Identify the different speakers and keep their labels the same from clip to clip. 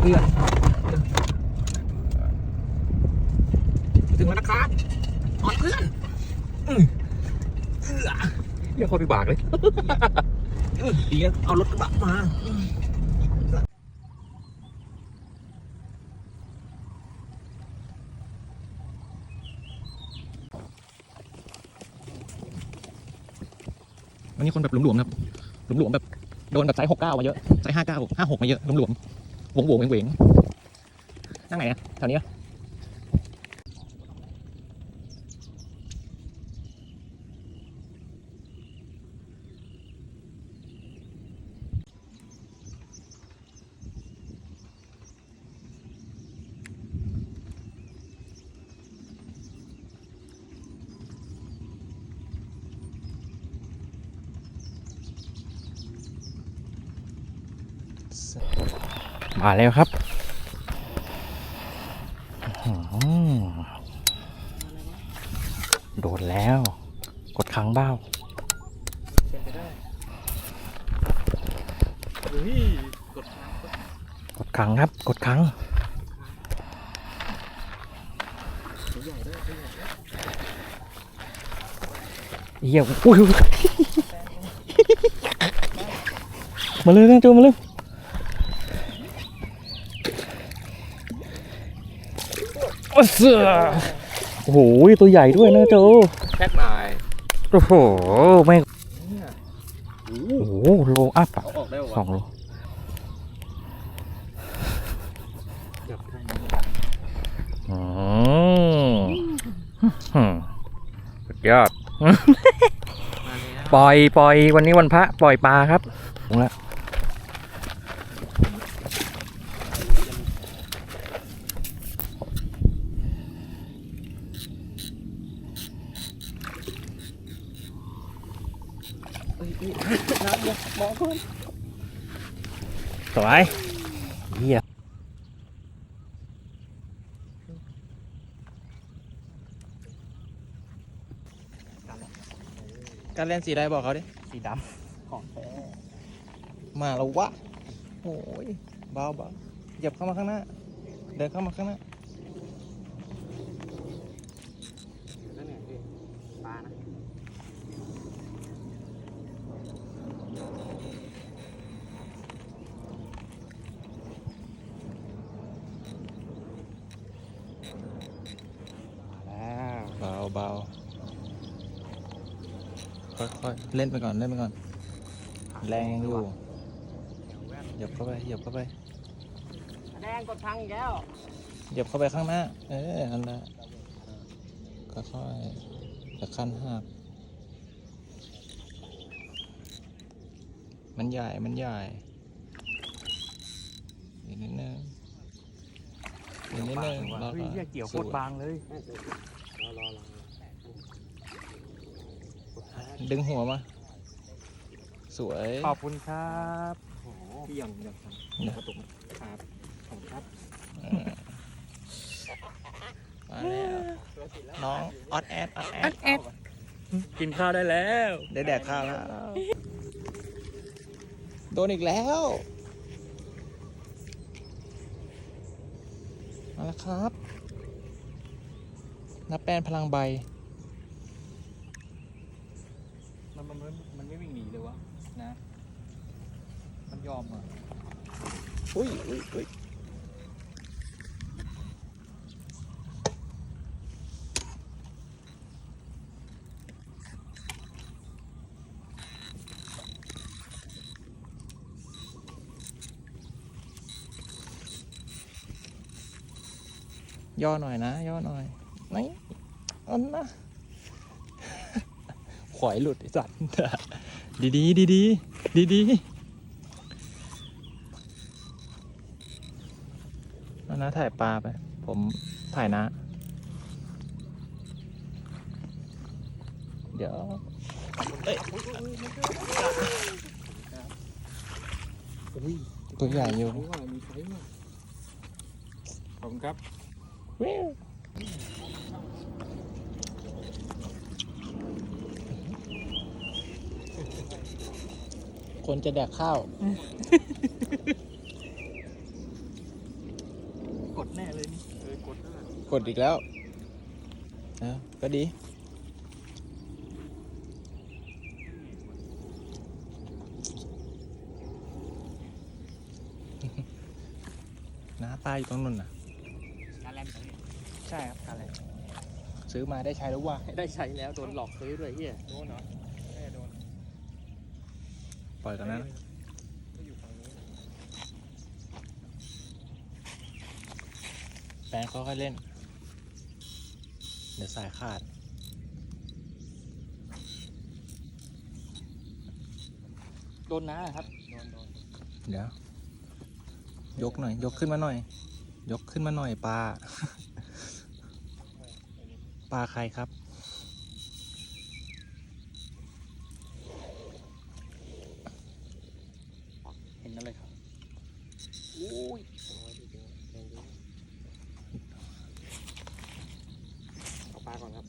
Speaker 1: เพื่อนถึงแล้วนะครับออนเพื่อนเอื้อเรียกพอไปบากเลยเออดีนะเอารถกระบะมาอืมวันนี้คนแบบหลวมๆนะครับ หลวมๆแบบโดนแบบไซส์หกเก้ามาเยอะ ไซส์ห้าเก้าห้าหกมาเยอะ หลวมๆ วงๆเวงๆนั่งไหนอะแถวนี้อะ มาแล้วครับโดดแล้ว กดค้งเบ้า
Speaker 2: ดขัง
Speaker 1: ครับ กดขัง
Speaker 2: เยี่ย
Speaker 1: มอุ้ยมาเลยนะจูมาเลยโอ้ เสือโอ้โหตัวใหญ่ด้วยนะโจ
Speaker 2: แพ็คหน่อย
Speaker 1: โอ้โหแม่ง
Speaker 2: เนี่ย
Speaker 1: โอ้โหโลอัพอะ
Speaker 2: เอาออกได้
Speaker 1: ส
Speaker 2: วะ
Speaker 1: องโล
Speaker 2: จับทาง
Speaker 1: อืมอืมสุดยอด
Speaker 2: มาเลยนะ
Speaker 1: ปล่อยปล่อยวันนี้วันพระ ปล่อยปลาครับลงแล้ว
Speaker 2: น้ำเนี่ยมองก่อน
Speaker 1: สวยเฮีย
Speaker 2: การเล่นสีใดบอกเขาดิ
Speaker 1: สีดำ
Speaker 2: ของแท้มาแล้ววะโอ้ยเบาเบาเหยียบเข้ามาข้างหน้า เดินเข้ามาข้างหน้านั่นไงพี่ปลานะแล้ว เบาเบาค่อยๆ เล่นไปก่อน เล่นไปก่อน แรงยังอยู่เหยียบเข้าไปเหยียบเข้าไป
Speaker 1: แดงกดพังอีกแล้ว
Speaker 2: เหยียบเข้าไปข้างหน้า เอออันละค่อยๆจะขั้นหักมันใหญ่ มันใหญ่อีกนิดนึงอีกนิดนึงรอ
Speaker 1: เฮ้ย
Speaker 2: ก่อน
Speaker 1: เหี้ยเกี่ยวโคตรบางเลย
Speaker 2: ดึงหัวมา สวย
Speaker 1: ขอบคุณครับ
Speaker 2: พี่ยังยังกระตุกครับผมครับมาแล้วน้องออดแอดออดแอด
Speaker 1: กินข้าวได้แล้ว
Speaker 2: ได้แดกข้าวแล้วโดนอีกแล้วมาแล้วครับนับแป้นพลังใบ
Speaker 1: มันมันมันมันไม่วิ่งหนีเลยวะนะ มันยอมอะ
Speaker 2: อุ้ยอุ้ยอุ้ยย่อหน่อยนะ ย่อหน่อยนี่อันนะ ขวายหลุดไอ้สัตว์ดีดีดีดีดีดีเอานะถ่ายปลาไป ผมถ่ายนะ เดี๋ยวเอ้ยตัวใหญ่อยู่
Speaker 1: มีไฟว่ะขอบคุณครับ
Speaker 2: คนจะแดกข้าว
Speaker 1: กดด้วย
Speaker 2: กดอีกแล้วเออก็ดี น้าปลาอยู่ตรงนู้นน่ะ
Speaker 1: การแลนด์ตรงนี้
Speaker 2: ใช่ครับอะไรซื้อมาได้ใช้แล้วว่า
Speaker 1: ได้ใช้แล้วโดนหลอกซื้อด้วยเฮีย
Speaker 2: โดนเหรอไม่โดนป ล่อยกันนั้น
Speaker 1: ก็อยู่ฝั่งนี้
Speaker 2: แปลงเขาค่อยเล่น เดี๋ยวสายขาด
Speaker 1: โดนน้าครับ โดนโดน
Speaker 2: เดี๋ยว ยกหน่อย ยกขึ้นมาหน่อย ยกขึ้นมาหน่อยปลา ปลาใครครับ
Speaker 1: เห็นอะไรครับอุ้ยเอาปลาก่อนครับ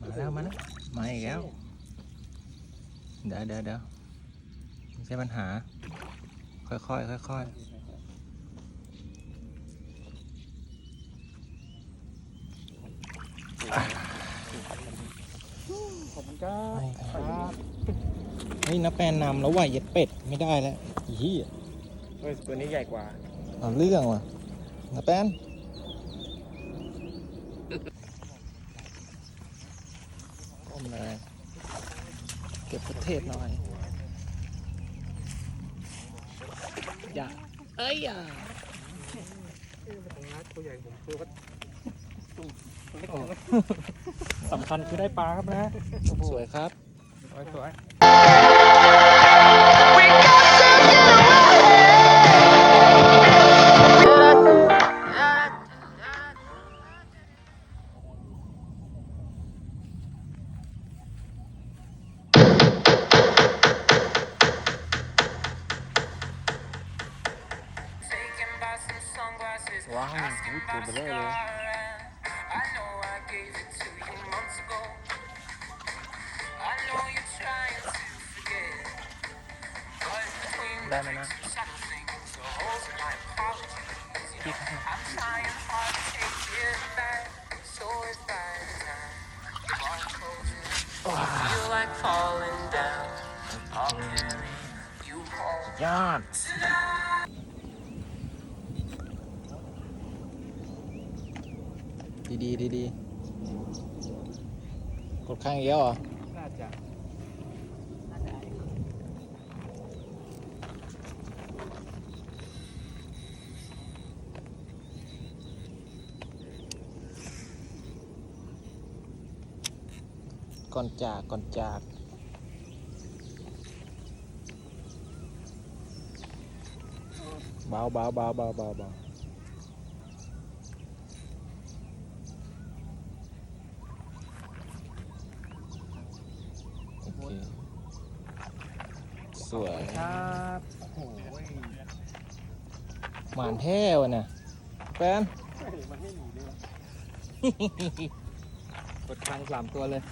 Speaker 2: มาแล้วมาแล้วมาอีกแล้ว เดี๋ยวเดี๋ยวเดี๋ยวไม่ใช่ปัญหา ค่อยๆค่อย
Speaker 1: ขอบคุณครั
Speaker 2: ๆ
Speaker 1: บ
Speaker 2: ไม่ครับเฮ้ยนับแปลนนำแล้วไหวเย็ดเป็ดไม่ได้แล้วอีเหี้ย
Speaker 1: เฮ้ยตัวนี้ใหญ่กว่า
Speaker 2: เอาเรื่องว่ะนับแปลนก้ม เลยเก็บประเทศหน่อยอย่าเอ้ยอย่า
Speaker 1: ตัวใหญ่ผมตัวก็สำคัญคือได้ปลาครับนะ
Speaker 2: สวยครับ
Speaker 1: สวยสวย
Speaker 2: ว้าวตัวเอดดีดีดีดีกดข้างเอี้ยวเหรอ
Speaker 1: น่าจะ
Speaker 2: ก่อนจากก่อนจากเบาเบาเบาเบาเบาเบาโอเค สวย
Speaker 1: ครับโอ้โห
Speaker 2: หมานแท้วะเนี่ยแฟน
Speaker 1: มันไม่หนีเลยกดคางสามตัวเลย